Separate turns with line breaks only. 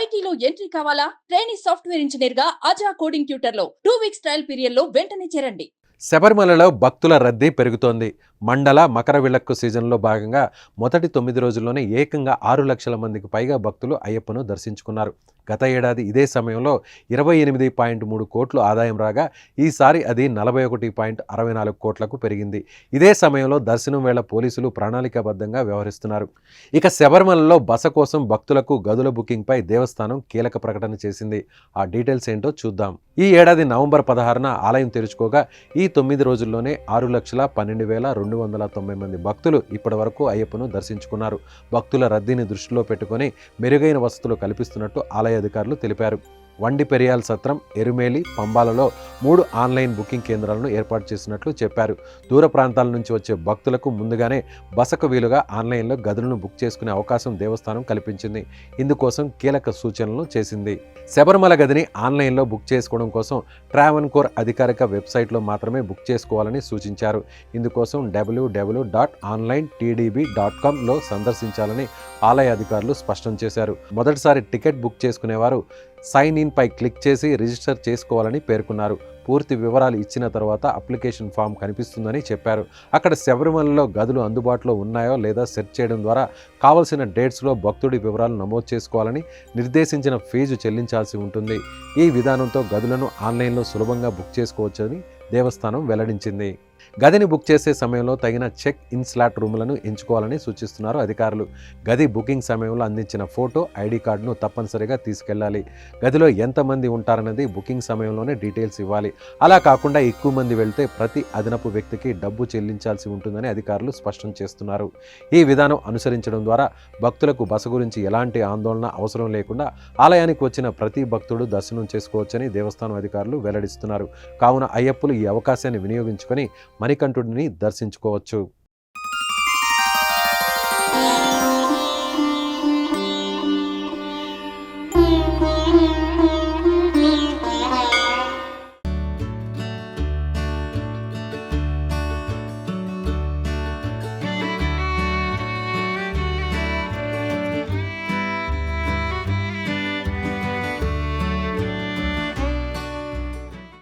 ఐటీలో ఎంట్రీ కావాలా? Training software ఇంజనీర్గా అజా కోడింగ్ ట్యూటర్లో టూ వీక్స్ ట్రయల్ పీరియడ్లో వెంటనే చేరండి.
శబరిమలలో భక్తుల రద్దీ పెరుగుతోంది. మండల మకర విలక్కు సీజన్లో భాగంగా మొదటి తొమ్మిది రోజుల్లోనే ఏకంగా ఆరు లక్షల మందికి పైగా భక్తులు అయ్యప్పను దర్శించుకున్నారు. గత ఏడాది ఇదే సమయంలో ఇరవై ఎనిమిది పాయింట్ మూడు కోట్లు ఆదాయం రాగా ఈసారి అది నలభై ఒకటి పాయింట్ అరవై నాలుగు కోట్లకు పెరిగింది. ఇదే సమయంలో దర్శనం వేళ పోలీసులు ప్రణాళికాబద్ధంగా వ్యవహరిస్తున్నారు. ఇక శబరిమలలో బస కోసం భక్తులకు గదుల బుకింగ్పై దేవస్థానం కీలక ప్రకటన చేసింది. ఆ డీటెయిల్స్ ఏంటో చూద్దాం. ఈ ఏడాది నవంబర్ పదహారున ఆలయం తెరుచుకోగా ఈ తొమ్మిది రోజుల్లోనే ఆరు లక్షల పన్నెండు వేల రెండు వందల తొంభై మంది భక్తులు ఇప్పటి వరకు అయ్యప్పను దర్శించుకున్నారు. భక్తుల రద్దీని దృష్టిలో పెట్టుకుని మెరుగైన వసతులు కల్పిస్తున్నట్టు ఆలయ అధికారులు తెలిపారు. వండి పెరియాల్ సత్రం ఎరుమేలి పంబాలలో మూడు ఆన్లైన్ బుకింగ్ కేంద్రాలను ఏర్పాటు చేసినట్లు చెప్పారు. దూర ప్రాంతాల నుంచి వచ్చే భక్తులకు ముందుగానే బసకు వీలుగా ఆన్లైన్లో గదులను బుక్ చేసుకునే అవకాశం దేవస్థానం కల్పించింది. ఇందుకోసం కీలక సూచనలు చేసింది. శబరిమల గదిని ఆన్లైన్లో బుక్ చేసుకోవడం కోసం ట్రావెన్ కోర్ అధికారిక వెబ్సైట్లో మాత్రమే బుక్ చేసుకోవాలని సూచించారు. ఇందుకోసం WWW dot online TDB dot కామ్లో సందర్శించాలని ఆలయ అధికారులు స్పష్టం చేశారు. మొదటిసారి టికెట్ బుక్ చేసుకునేవారు సైన్ ఇన్ పై క్లిక్ చేసి రిజిస్టర్ చేసుకోవాలని పేర్కొన్నారు. పూర్తి వివరాలు ఇచ్చిన తర్వాత అప్లికేషన్ ఫామ్ కనిపిస్తుందని చెప్పారు. అక్కడ శబరిమలలో గదులు అందుబాటులో ఉన్నాయో లేదా సెర్చ్ చేయడం ద్వారా కావలసిన డేట్స్లో భక్తుడి వివరాలు నమోదు చేసుకోవాలని నిర్దేశించిన ఫీజు చెల్లించాల్సి ఉంటుంది. ఈ విధానంతో గదులను ఆన్లైన్లో సులభంగా బుక్ చేసుకోవచ్చని దేవస్థానం వెల్లడించింది. గదిని బుక్ చేసే సమయంలో తగిన చెక్ ఇన్ స్లాట్ రూములను ఎంచుకోవాలని సూచిస్తున్నారు అధికారులు. గది బుకింగ్ సమయంలో అందించిన ఫోటో ఐడి కార్డును తప్పనిసరిగా తీసుకెళ్ళాలి గదిలో ఎంతమంది ఉంటారన్నది బుకింగ్ సమయంలోనే డీటెయిల్స్ ఇవ్వాలి. అలా కాకుండా ఎక్కువ మంది వెళ్తే ప్రతి అదనపు వ్యక్తికి డబ్బు చెల్లించాల్సి ఉంటుందని అధికారులు స్పష్టం చేస్తున్నారు. ఈ విధానం అనుసరించడం ద్వారా భక్తులకు బస గురించి ఎలాంటి ఆందోళన అవసరం లేకుండా ఆలయానికి వచ్చిన ప్రతి భక్తుడు దర్శనం చేసుకోవచ్చని దేవస్థానం అధికారులు వెల్లడిస్తున్నారు. కావున అయ్యప్పులు ఈ అవకాశాన్ని వినియోగించుకొని మణికంఠుడిని దర్శించుకోవచ్చు.